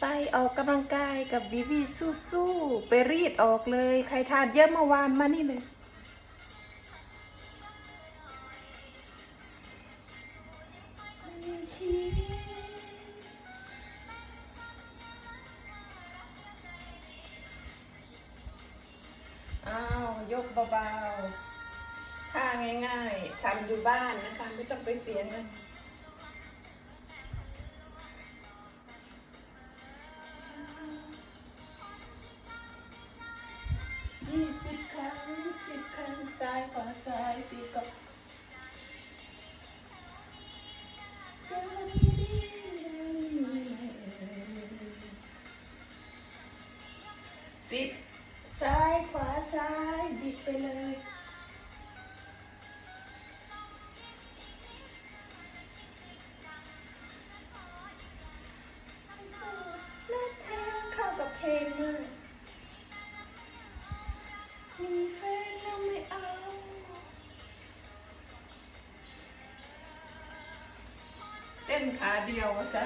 ไปออกกำลังกายกับวิวีสู้ๆไปรีดออกเลย ใครทานเยอะเมื่อวานมานี่เลยอ้าวยกเบาๆท่าง่ายๆทำอยู่บ้านนะคะ ไม่ต้องไปเสียเงิน ยี่สิบครั้งสิบครั้งซ้ายขวาซ้ายตีกับสิบซ้ายขวาซ้ายบิดไปเลย ต้นขาเดียวซะ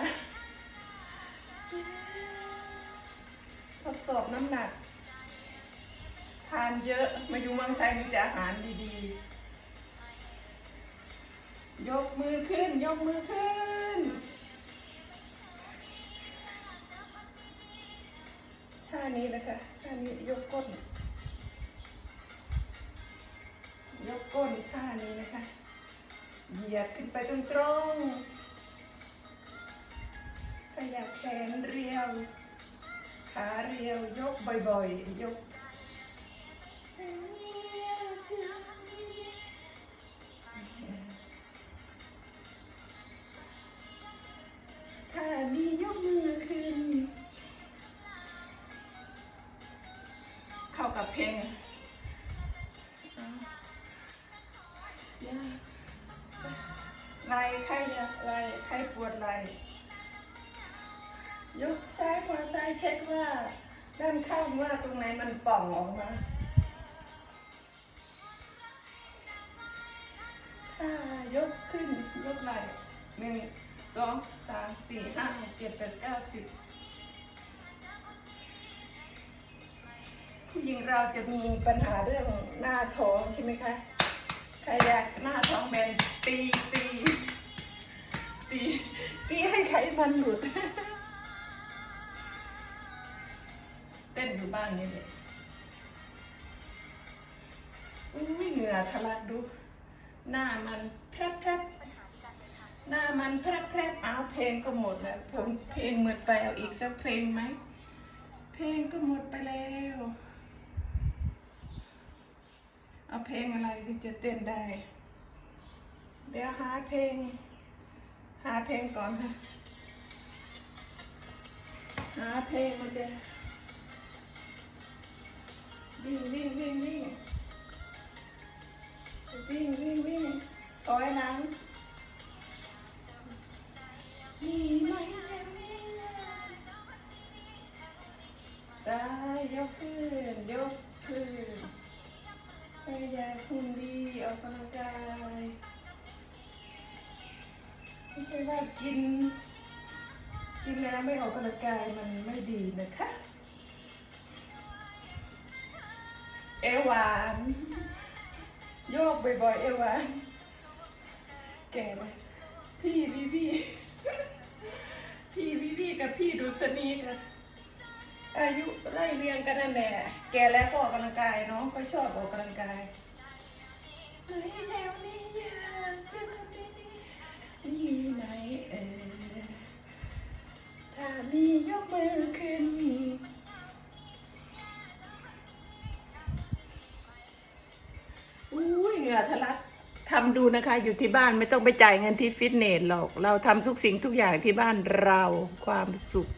ทดสอบน้ำหนัก ทานเยอะมาอยู่เมืองไทยมีแต่อาหารดีๆ ยกมือขึ้น ยกมือขึ้น ท่านี้นะคะท่านี้ยกก้น ยกก้นท่านี้นะคะ เหยียดขึ้นไปตรงตรงๆ ยับแขนเรียว ขาเรียวยกบ่อยๆ ยกท่านี้ยกมือขึ้น เข้ากับเพลงเอาอย่าไหลใครอยากไหลใครปวดไหล ยกซ้ายขวาซ้ายเช็คว่า ด้านข้างว่าตรงไหนมันป่องออกมาถ้ายกขึ้นยกไหล่หนึ่งสองสามสี่ห้าหกเจ็ดแปดเก้าสิบผู้หญิงเราจะมีปัญหาเรื่องหน้าท้องใช่ไหมคะใครอยากหน้าท้องแบนตีตีตีตีให้ไขมันหลุด อยู่บ้านนี่เลยอุ้ยเหงื่อทะลักดู หน้ามันแพรบแพรบหน้ามันแพรบแพรบเอาเพลงก็หมดแล้วผมเพลงหมดไปเอาอีกสักเพลงไหม เพลงก็หมดไปแล้ว เอาเพลงอะไรที่จะเต้นได้ เดี๋ยวหาเพลง หาเพลงก่อนค่ะ หาเพลงมันจะ วิ่งวิ่งวิ่งวิ่งวิ่งวิ่งวิ่งถอยหลังมีไหมแค่นี้นะซ้ายกขึ้นยกขึ้นให้ยายคุณดีออกกำลังกายไม่ใช่ว่ากิน กินแล้วไม่ออกกำลังกายมันไม่ดีนะคะ เอวหวาน โยกบ่อยๆ เอวหวาน แก่เลยพี่พี่พี่พี่พี่พี่กับพี่ดูสนีกันอายุไล่เรียงกันนั่นแหละ แกแล้วก็ออกกำลังกายเนาะก็ชอบออกกำลังกายไหนแถวนี้ยากจะทำได้ดีนี่ไหนเออถ้ามียกมือขึ้นื่อทะลักทำดูนะคะ อยู่ที่บ้านไม่ต้องไปจ่ายเงินที่ฟิตเนสหรอก เราทำทุกสิ่งทุกอย่างที่บ้านเราความสุข